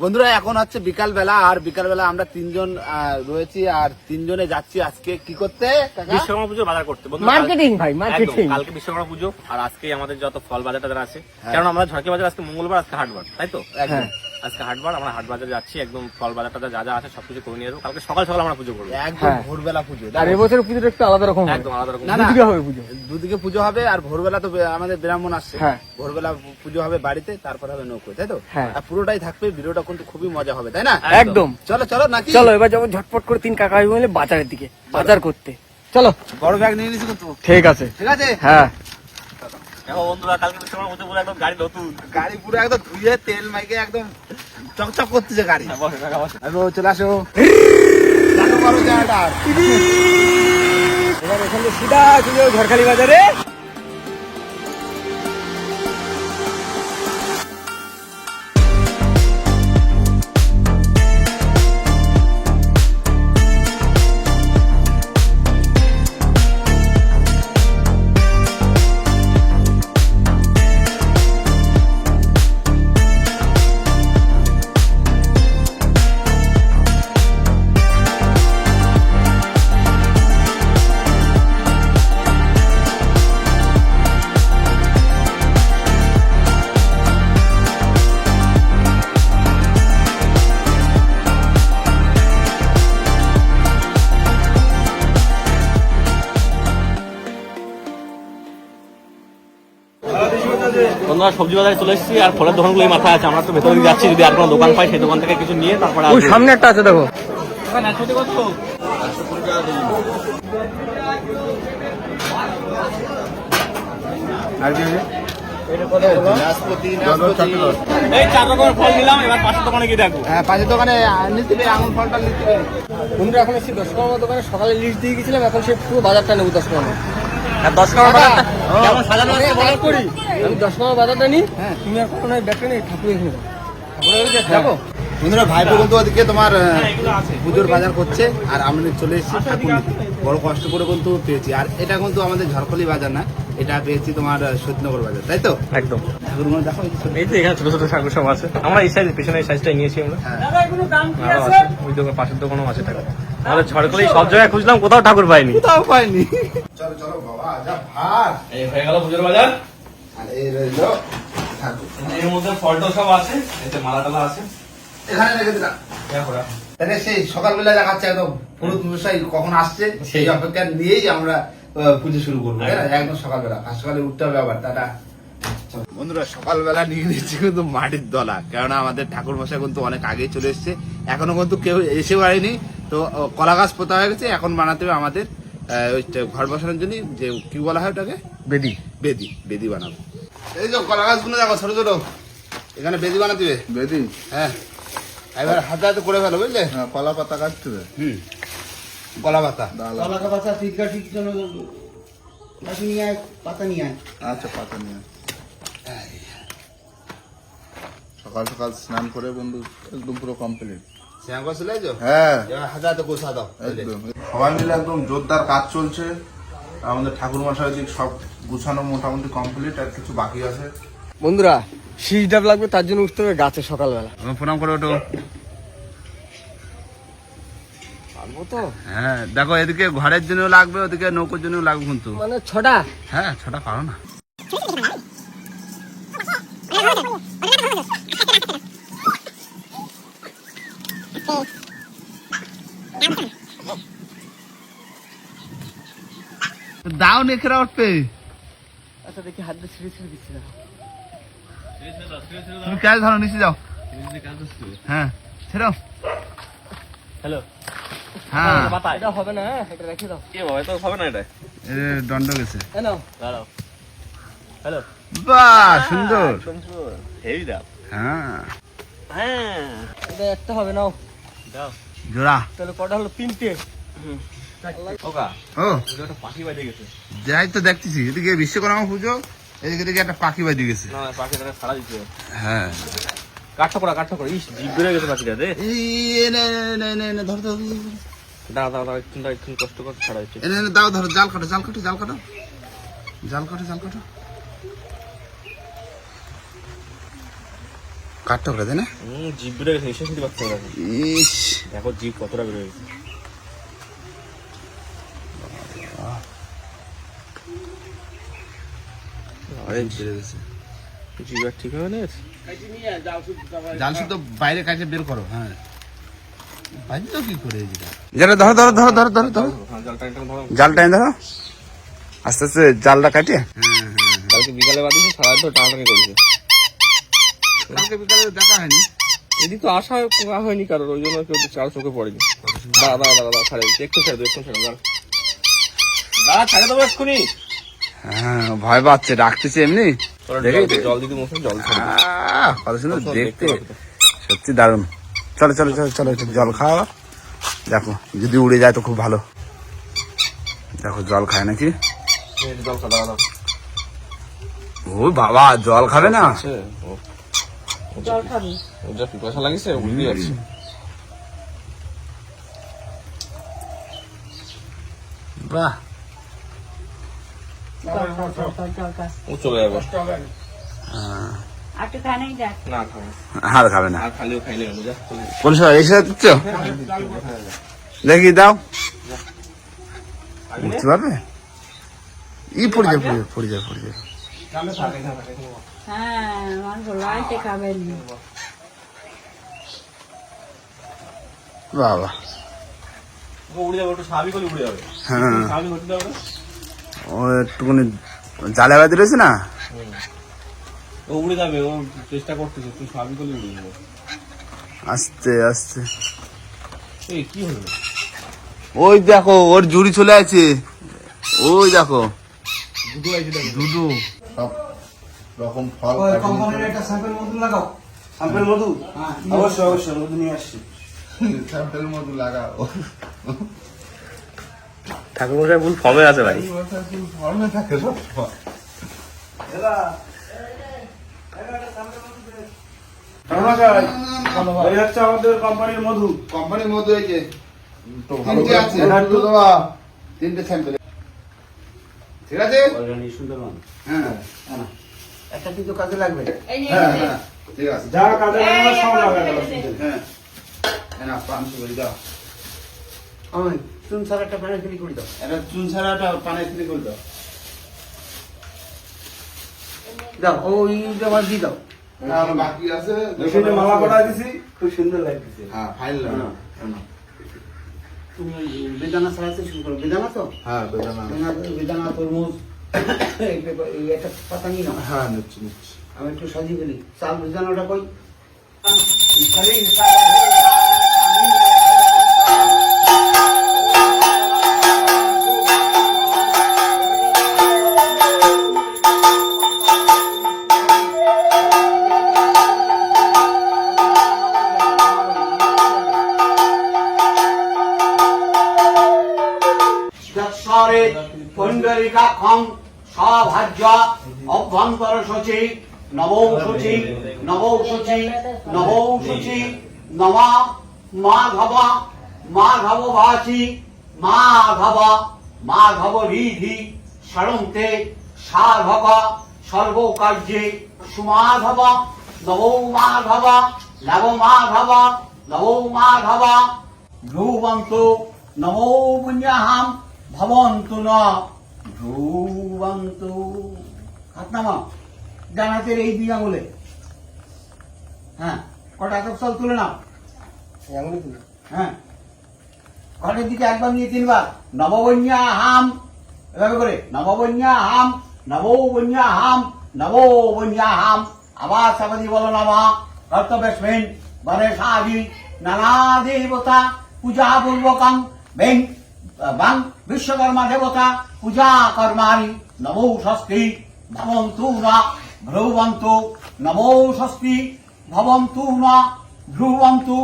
বন্ধুরা এখন হচ্ছে বিকাল বেলা আর বিকাল বেলা আমরা তিনজন আহ, রয়েছি আর তিনজনে যাচ্ছি আজকে কি করতে বিশ্বকর্মা পুজো বাজার করতে। মার্কেটিং ভাই মার্কেটিং কালকে বিশ্বকর্মা পুজো আর আজকে আমাদের যত ফল বাজার টাজার আছে হ্যাঁ। কারণ আমরা ঝড়কে বাজার আজকে মঙ্গলবার আজকে হাটবার তাই তো? একদম। আজকে হাটবার আমরা হাট বাজারে যাচ্ছি একদম ফল বাজার টাজার যা যা আছে সবকিছু করে নিয়ে যাব। কালকে সকাল সকাল আমরা পুজো করব। একদম হ্যাঁ। ভোরবেলা পুজো আর এবছর পুজোটা একটু আলাদা রকম একদম আলাদা রকম। দুদিকে হবে পুজো। দুদিকে পুজো হবে আর ভোরবেলা তো আমাদের ব্রাহ্মণ আসছে। হ্যাঁ। ভোরবেলা পুজো হবে বাড়িতে তারপর হবে নৌকো তাই তো? হ্যাঁ। আর পুরোটাই থাকবে ভিডিওটা কিন্তু খুবই মজা হবে তাই না? একদম। চলো চলো নাকি? চলো এবার যাব ঝটপট করে তিন কাকা মিলে বাজারের দিকে বাজার করতে। চলো। বড় ব্যাগ নিয়ে নিছি কিন্তু ঠিক আছে। ঠিক আছে? হ্যাঁ। দেখো বন্ধুরা কালকে পুরো একদম গাড়ি নতুন। গাড়ি পুরো একদম ধুয়ে তেল মাইকে একদম চকচক করতেছে গাড়ি। বসে থাকা বসে। আরে চলে আসো। চালু করো জায়গাটা। এবার এখান থেকে সিধা চলে ঝড়খালি বাজারে। বন্ধুরা সবজি বাজারে চলে এসেছি আর ফলের দোকানগুলো মাথায় আছে। আমরা তো ভেতরে যাচ্ছি যদি আর কোনো দোকান পাই সেই দোকান থেকে কিছু নিয়ে তারপরে ওই সামনে একটা আছে দেখো। নাশপাতি নাশপাতি। এই চার রকমের ফল নিলাম এবার পাশের দোকানে গিয়ে দেখো হ্যাঁ পাশের দোকানে নিতে ফলটা হবে বন্ধুরা এখন এসেছি দশ টাকা দোকানে। সকালে লিস্ট দিয়ে গেছিলাম এখন সে পুরো বাজারটা নেব দশ টাকা দশ টাকা বাজারটা? কেমন সাজানো আছে বলো? বাজার করি। আমি দশ টাকা বাজারটা নিই। হ্যাঁ। তুমি এখন ব্যাগটা ঠাকুর এখানে ঠাকুরের যাব? বন্ধুরা কিন্তু ওদিকে তোমার আহ, এগুলো আছে। পুজোর বাজার করছে আর আমরা চলে এসেছি ঠাকুর। বড় কষ্ট করে কিন্তু পেয়েছি। আর এটা কিন্তু আমাদের ঝড়খলি বাজার না এটা পেয়েছি তোমার সত্যনগর বাজার তাই তো? একদম। ঠাকুরগুলো দেখো এই ছোট- তো এখানে ছোট ছোট ঠাকুর সব আছে। আমরা এই সাইজ পেছনে এই সাইজটা নিয়েছি আমরা। হ্যাঁ। আরও আছে? ওই দোকান পাশের দোকানও আছে ঠাকুর। আমাদের সব জায়গায় খুঁজলাম কোথাও ঠাকুর পাইনি। কোথাও পাইনি। চলো চলো বাবা যা ভার এই হয়ে গেল পুজোর বাজার। আর এই রইল এর মধ্যে ফলটা সব আছে এতে মালা টালা আছে। এখানে রেখে দিলাম। দেখো তাহলে সেই সকালবেলা দেখাচ্ছে একদম পুরুত মশাই কখন আসছে সেই। অপেক্ষা নিয়েই আমরা পুজো শুরু করব একদম। সকালবেলা। আর সকালে উঠতে হবে আবার টাটা। বন্ধুরা সকালবেলা নিয়ে নিচ্ছি কিন্তু মাটির দলা কেননা আমাদের ঠাকুর মশাই কিন্তু অনেক আগেই চলে এসছে। এখনও কিন্তু কেউ এসে পারেনি তো কলা গাছ পোতা হয়ে গেছে এখন বানাতে হবে আমাদের ওই ঘর বসানোর জন্য যে কি বলা হয় ওটাকে? বেদি। বেদি বেদি বানাবো। এই যে কলা গাছগুলো দেখো ছোট ছোট। এখানে বেদি বানাতে হবে। বেদি? হ্যাঁ। এবার হাতে হাতে করে ফেলো বুঝলে? হ্যাঁ কলা পাতা কাটতে হবে। হুম। কলা পাতা। ডাল আচ্ছা পাতা নিয়ে আয়। সকাল সকাল স্নান করে বন্ধু একদম পুরো কমপ্লিট হ্যাঁ। সবাই মিলে একদম জোরদার কাজ চলছে। আমাদের ঠাকুর মশাই দিক সব গুছানো মোটামুটি কমপ্লিট আর কিছু বাকি আছে। বন্ধুরা শীষ ডাব লাগবে তার জন্য উঠতে হবে গাছে সকালবেলা। আমি প্রণাম করে ওঠো। তো? হ্যাঁ দেখো এদিকে ঘরের জন্য লাগবে ওদিকে নৌকোর জন্য লাগবে কিন্তু। মানে ছটা? হ্যাঁ ছটা পারো না। দাও নেখরা উঠবে আচ্ছা দেখি হাত দিয়ে ছিঁড়ে ছিঁড়ে দিচ্ছি তুমি ক্যাশ ধরো নিচে যাও। হ্যাঁ ছেড়ো। হ্যালো। হ্যাঁ। এটা হবে না হ্যাঁ এটা রেখে দাও। কি হবে তো হবে না এটা? এ দণ্ড গেছে। এ দাঁড়াও। হ্যালো। বাহ সুন্দর। সুন্দর। হেভি দাও হ্যাঁ। হ্যাঁ। এটা একটা হবে নাও। দাও। জোড়া। তাহলে কটা হলো? তিনটে। ও। পাখি বাজে গেছে। যাই তো দেখতেছি এদিকে বিশ্বকর্মা পুজো এদিকে দেখি একটা পাখি বাজি গেছে। না পাখি তারা সারা দিতে হ্যাঁ। কাঠটা করা কাঠটা করা ইস জিভ বেড়ে গেছে পাখিটা রে এই নে নে নে নে ধর ধর ধর, ধর। দাঁড়া দাঁড়া দাঁড়া একটু দাঁড়া, একটু কষ্ট করে ছাড়া হচ্ছে এনে এনে দাও ধরো জাল কাটো জাল কাটো জাল কাটো। জাল কাটো জাল কাটো। করে না। হুম জিপ গেছে নিঃশ্বাস নিতে পারছে না দেখো। ইস। দেখো জিপ কতটা বেড়ে গেছে। জিপ আর ঠিক হবে না জাল শুদ্ধ বাইরে কাছে বের করো হ্যাঁ। বাইরে তো কি করে যারা ধরো ধরো ধরো ধরো ধরো ধরো। হ্যাঁ জাল টাইম ধরো। জাল টাইম ধরো। আস্তে আস্তে জালটা কাটিয়ে। কালকে বিকালে বাদিয়েছে সারা তো টানাটানি করেছে। কালকে বিকালে দেখা হয়নি। এদিক তো আসা হয়নি কারোর ওই জন্য কেউ চার চোখে পড়েনি। দাঁড়া দাঁড়া দাঁড়া দাঁড়া ছাড়ে দিচ্ছি। একটু ছেড়ে দেবো একটু ছেড়ে দাঁড়া। দাঁড়া ছেড়ে দেবো এক্ষুনি। হ্যাঁ ভয় পাচ্ছে ডাকতেছে এমনি। জল- মশাই জল কত সুন্দর দেখতে সত্যি দারুণ। চলো চলো চলো চলো একটু জল খাওয়া দেখো যদি উড়ে যায় তো খুব ভালো। দেখো জল খায় নাকি? ও বাবা জল খাবে না? ও জল খাবি? যা পিপাসা লাগিছে? উল্টি যাচ্ছে বাহ। ও চলে যাবে। আর খাবে না। কোন সময় এসে দেখি দাও। উঠতে পারবে? ই পড়ে যাবে, পড়ে যাবে পড়ে যাবে। হ্যাঁ আমার বাবা। ও হ্যাঁ। ও একটুখানি জালে বাদি রয়েছে না? ও উড়ে যাবে ও চেষ্টা করতেছে তুই স্বাভাবিক হলে উড়ে যাবে। আস্তে আস্তে। এই কি হলো? ওই দেখো ওর জুড়ি চলে আছে। ওই দেখো। দেখো। দুদু সব রকম ফল কোম্পানির একটা স্যাম্পল মধু লাগাও। মধু? হ্যাঁ অবশ্যই অবশ্যই মধু নিয়ে আসছি। স্যাম্পেল মতো লাগাও। ঠাকুর মশাই ফুল ফর্মে আছে ভাই। ফর্মে থাকে সব। আমাদের কোম্পানির মধু। কোম্পানির মধ্যে এই যে তিনটে স্যাম্পল ঠিক আছে? সুন্দরবন হ্যাঁ একটা কিন্তু কাজে লাগবে। এই হ্যাঁ হ্যাঁ ঠিক আছে। যা কাজে লাগবে সব লাগাবে। হ্যাঁ হ্যাঁ না করে দাও। আমি চুন ছাড়া একটা প্যানে ফিরি করে দাও। এটা চুন ছাড়াটা পানে করে দাও। দাও ওই দিয়ে দাও। আর বাকি আছে মালা করা দিছি খুব সুন্দর লাগতেছে। হ্যাঁ ফাইল তুমি ওই বেদানা ছাড়াতে শুরু করো। বেদানা তো? হ্যাঁ বেদানা। বেদানা- বেদানা তরমুজ পেপার- এই একটা পাতা নিয়ে নাও। হ্যাঁ নিচ্ছি নিচ্ছি। আমি একটু সাজিয়ে ফেলি। চাল বেদানাটা কই? সভাজ্য অভ্যন্তর সচি নবৌ সচি নবৌ সচি নবৌ সচি, নমা মাধব মাধব ভাচি মাধব মাধব রিধি সরন্তে সাধব সর্বকার্যে সুমাধব নবৌ মাধব নব মাধব নবৌ মাধব ধ্রুবন্তু নমো পুণ্যাহাম ভবন্তু ন ধ্রুবন্তু হাত নামা ডান এই দুই আঙুলে। হ্যাঁ কটা চল তুলে নাও। হ্যাঁ। ঘরের দিকে একবার নিয়ে তিনবার। নববন্যাহাম এভাবে করে নববন্যাহাম নববন্যাহাম নববন্যাহাম আবার সাবাদি বলো নমা কর্তব্যস্মিন গণেশাদি নানা দেবতা পূজা পূর্বকং বেং বাং বিশ্বকর্মা দেবতা পূজা কর্মাণি নমো ষষ্ঠী। ভবন্তু না ভ্রুবন্তু নমো ষষ্ঠী ভবন্তু না ভ্রুবন্তু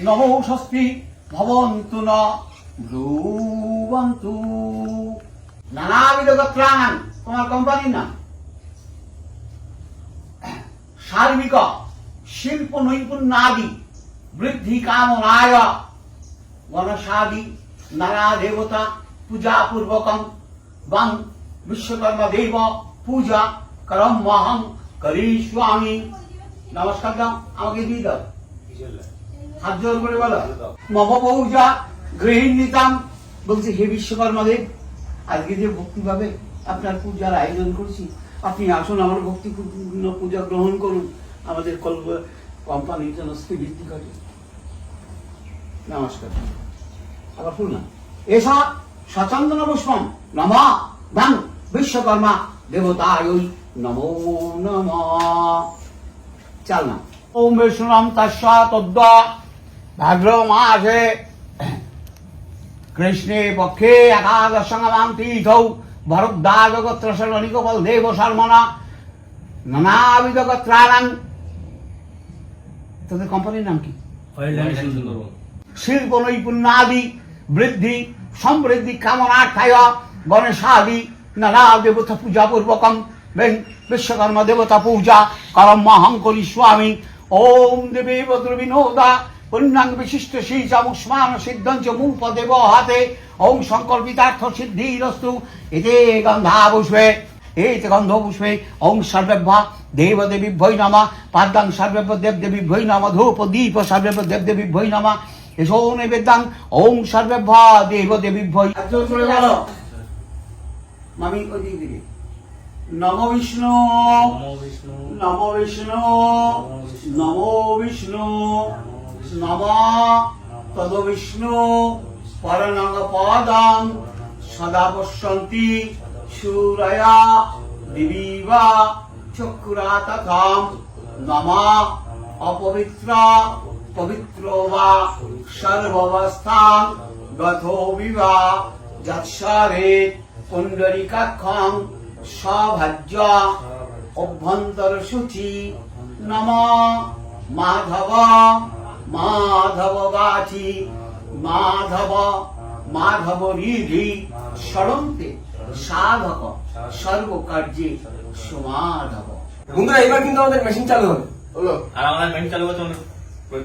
নমো ষষ্ঠী ভবন্তু না ভ্রুবন্তু নানাবিধ তোমার সার্বিক শিল্প নৈপুণ্যাদি বৃদ্ধি কামনায় গণসাদি নানা দেবতা পূজা পূর্বকম বাং বিশ্বকর্মা দেব পূজা করমহং করিষ্যামি নমস্কার দাও, আমাকে দিয়ে দাও। হাত জোর করে বলো। মম পৌজা গৃহীণ নিতাম বলছি, হে বিশ্বকর্মা দেব আজকে যে ভক্তি ভাবে আপনার পূজার আয়োজন করছি, আপনি আসুন আমার ভক্তিপূর্ণ পূজা গ্রহণ করুন। আমাদের কল্প কোম্পানির জন্য বৃদ্ধি ঘটে। নমস্কার। আবার না এসা সচন্দন পুষ্পম নম বাং বিশ্বকর্মা দেবতায় নমো নম। চাল না। ওম বিষ্ণুরাম তস্যা তদ্দ ভাদ্র মাসে কৃষ্ণে পক্ষে একাদশঙ্গমাম তীর্থৌ ভরদ্বাজ গোত্র সর্বনিকোপল দেব শর্মনা। নানাবিধ গোত্রাণাং। তোদের কোম্পানির নাম কি? শিল্প নৈপুণ্যাদি বৃদ্ধি সমৃদ্ধি কামনার্থায় গণেশাদি। নানা দেবতা পূজা পূর্বকম বিশ্বকর্মা দেবতা পূজা করম মহং করি স্বামী ওম দেবী বদ্রবিনোদা পুণ্যাং বিশিষ্ট শ্রীচামুষ্মান সিদ্ধঞ্চ মুপ দেব হাতে ওম সংকল্পিতার্থ সিদ্ধিরস্তু এতে গন্ধা পুষ্পে এতে গন্ধ পুষ্পে ওম সর্বেভ্যা দেব দেবী ভৈ নমা পাদ্যাং সর্বেভ্য দেব দেবী ভৈ নমা ধূপ দীপ সর্বেভ্য দেব দেবী ভৈ নমা এসো নৈবেদ্যাং ওম সর্বেভ্যা দেব দেবী ভৈ মামি, ওই দিক দিকে। নম বিষ্ণু নম বিষ্ণু নম বিষ্ণু, নম তদ বিষ্ণু পরনঙ্গ পদং সদা পশ্যন্তি, সুরয়া, দিবিবা, চক্ষুরা তথাম, নমা অপবিত্র, পবিত্র বা সর্বাবস্থান গথো বিবা যৎসারে পুণ্ডরিকাক্ষং সভাজ্য অভ্যন্তর সূচি নম মাধব মাধব গাছি মাধব মাধব রিধি ষড়ন্তে সাধক সর্বকার্যে সমাধব। বন্ধুরা এবার কিন্তু আমাদের মেশিন চালু হবে। হলো আর আমাদের মেন চালু করতে আমাদের ওয়েট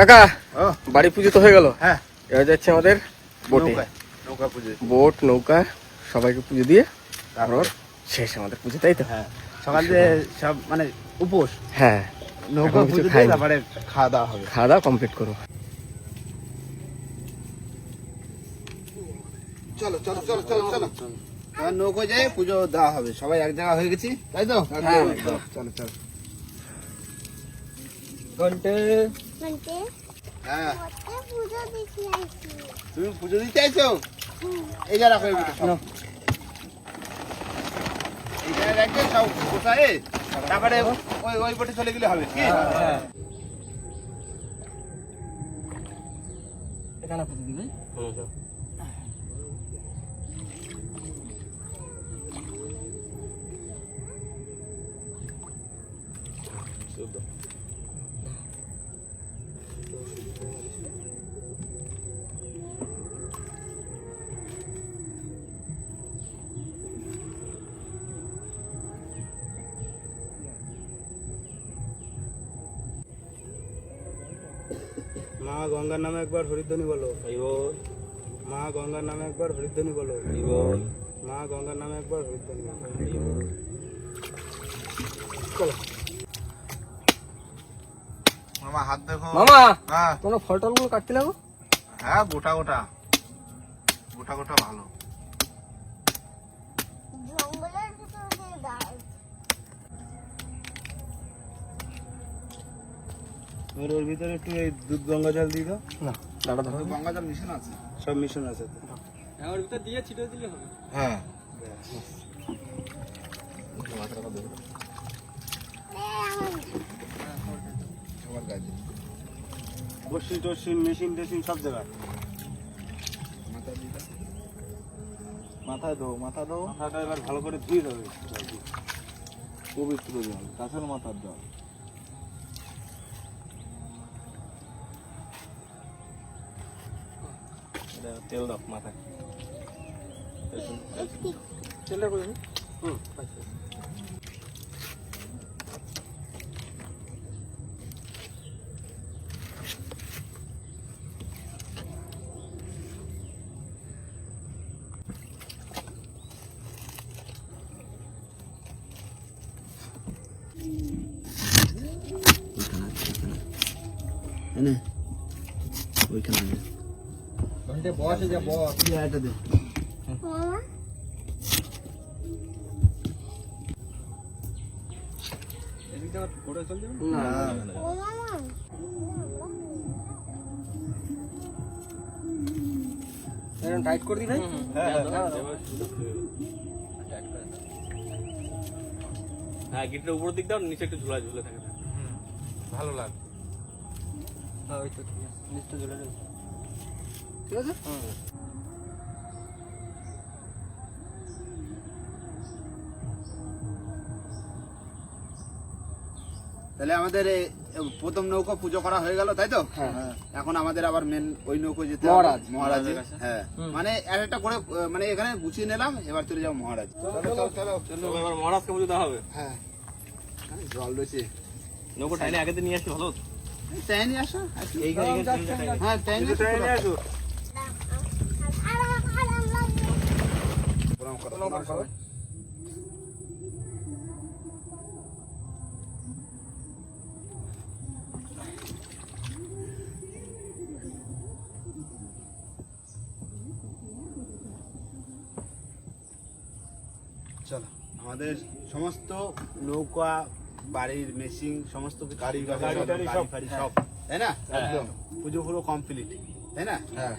কাকা বাড়ি পুজো তো হয়ে গেল। হ্যাঁ। এবার যাচ্ছে আমাদের বোটে। নৌকা পুজো। বোট নৌকা সবাইকে পুজো দিয়ে তারপর? শেষ আমাদের পুজো তাই তো? হ্যাঁ। সকাল সব মানে উপোস। হ্যাঁ। নৌকা পুজো খাইনি। তারপরে খাওয়া দাওয়া হবে। খাওয়া দাওয়া কমপ্লিট করব। চলো চলো চলো চলো চলো। নৌকো যেয়ে পুজো দেওয়া হবে। সবাই এক জায়গা হয়ে গেছি তাই তো? হ্যাঁ। চলো চলো। ঘন্টে। হ্যাঁ। তুমি পুজো দিতে আইছো? এই যা রাখো এইটা রাখতে সব কোথায় তারপরে হ্যাঁ। ওই ওই পটে চলে গেলে হবে কি? হ্যাঁ, হ্যাঁ। এখানে পুজো দিবে? হুম Thank মা গঙ্গার নামে একবার হরিধ্বনি বলো। মা গঙ্গার নামে একবার হরিধ্বনি বলো। মা গঙ্গার নামে একবার হরিধ্বনি বলো। মামা হাত দেখো। মামা হ্যাঁ। তোমরা ফলগুলো কাটতে লাগো? হ্যাঁ গোটা গোটা। গোটা গোটা ভালো। ওর ওর ভিতরে একটু এই দুধ গঙ্গা জল দিয়ে দাও। না দাঁড়া ধরো গঙ্গা জল মিশন আছে? সব মিশন আছে। তো। হ্যাঁ সবার গায়ে বসি টসি মেশিন টেশিন সব জায়গায়। মাথা মাথায় দাও মাথা দাও। মাথাটা এবার ভালো করে ধুয়ে দেবে পবিত্র জল গাছের মাথার জল। তেল দাও মাথায় তেলটা করে দিন। ওইটা বসে যা বস টাইট করে দিই ভাই হ্যাঁ গিটটার উপর দিক দাও নিচে একটু ঝুলা ঝুলে থাকে। ভালো লাগে হ্যাঁ ওই তো ঠিক আছে। নিচটা ঝুলে ঠিক আছে? তাহলে আমাদের প্রথম নৌকো পুজো করা হয়ে গেল তাই তো? হ্যাঁ। এখন আমাদের আবার মেন ওই নৌকো যেতে হবে। মহারাজ। হ্যাঁ। মানে এক একটা করে মানে এখানে গুছিয়ে নিলাম এবার চলে যাব মহারাজ। চলো চলো চলো চলো এবার মহারাজকে পুজো দেওয়া হবে। হ্যাঁ। জল রয়েছে। নৌকো টাইনে আগে তো নিয়ে আসলে ভালো নিয়ে আসো টাইনে হ্যাঁ টাইম নিয়ে আসো আরাম আরাম লাগে প্রণাম করো, প্রণাম করো। চলো আমাদের সমস্ত নৌকা বাড়ির মেশিন সমস্ত গাড়ি গাড়ি সব। সব। তাই না? একদম। পুজো পুরো কমপ্লিট তাই না? হ্যাঁ।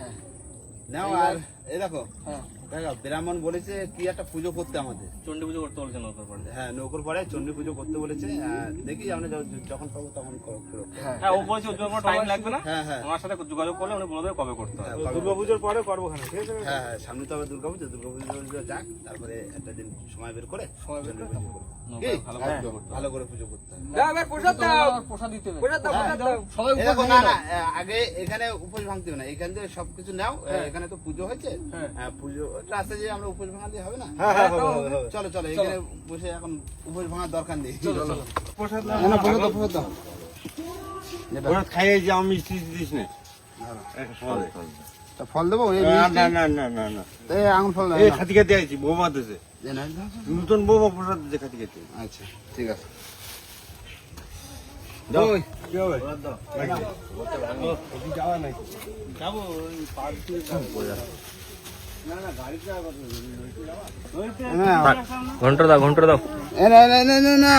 নাও আর এই দেখো। হ্যাঁ। দেখো ব্রাহ্মণ বলেছে কি একটা পুজো করতে আমাদের। চন্ডী পুজো করতে বলছে নৌকার পরে হ্যাঁ নৌকর পরে চণ্ডী পুজো করতে বলেছে। দেখি আমরা যখন পাবো তখন। হ্যাঁ হ্যাঁ ও বলছে ওর জন্য টাইম লাগবে না। হ্যাঁ হ্যাঁ। আমার সাথে যোগাযোগ করলে উনি বলে দেবে কবে করতে হবে। হ্যাঁ। দুর্গাপুজোর পরে করব খানে ঠিক আছে? হ্যাঁ হ্যাঁ সামনে তো আবার দুর্গাপুজো দুর্গাপুজো যাক তারপরে একটা দিন সময় বের করে সময় বের করে? ভালো হ্যাঁ, করে পুজো করতে হবে। প্রসাদ দাও। প্রসাদ দিতে হবে প্রসাদ দাও সবাই না আগে এখানে উপোস ভাঙতে হবে না। এখান থেকে সবকিছু নাও। এখানে তো পুজো হয়েছে। হ্যাঁ। হ্যাঁ, পুজো রাস্তায় যে আমরা উপোস ভাঙা হবে না? হ্যাঁ হ্যাঁ হবে, হবে, হবে। চলো চলো এখানে বসে এখন উপোস ভাঙার দরকার নেই। চলো চলো। প্রসাদ না, না, প্রসাদ প্রসাদ দাও। যেটা- ওরা খাইয়ে যে আমি মিষ্টি দিস না। ফল দেবো? না না না না না না। আঙুল ফল এই খাতি খাতি আইছি বৌমা দাও। নতুন বৌমা প্রসাদ দিতে খাতি খাতি। আচ্ছা ঠিক আছে। ওই যাব ওই পার্ক দিয়ে হ্যাঁ ঘণ্টা দাও ঘণ্টা দাও। না না না।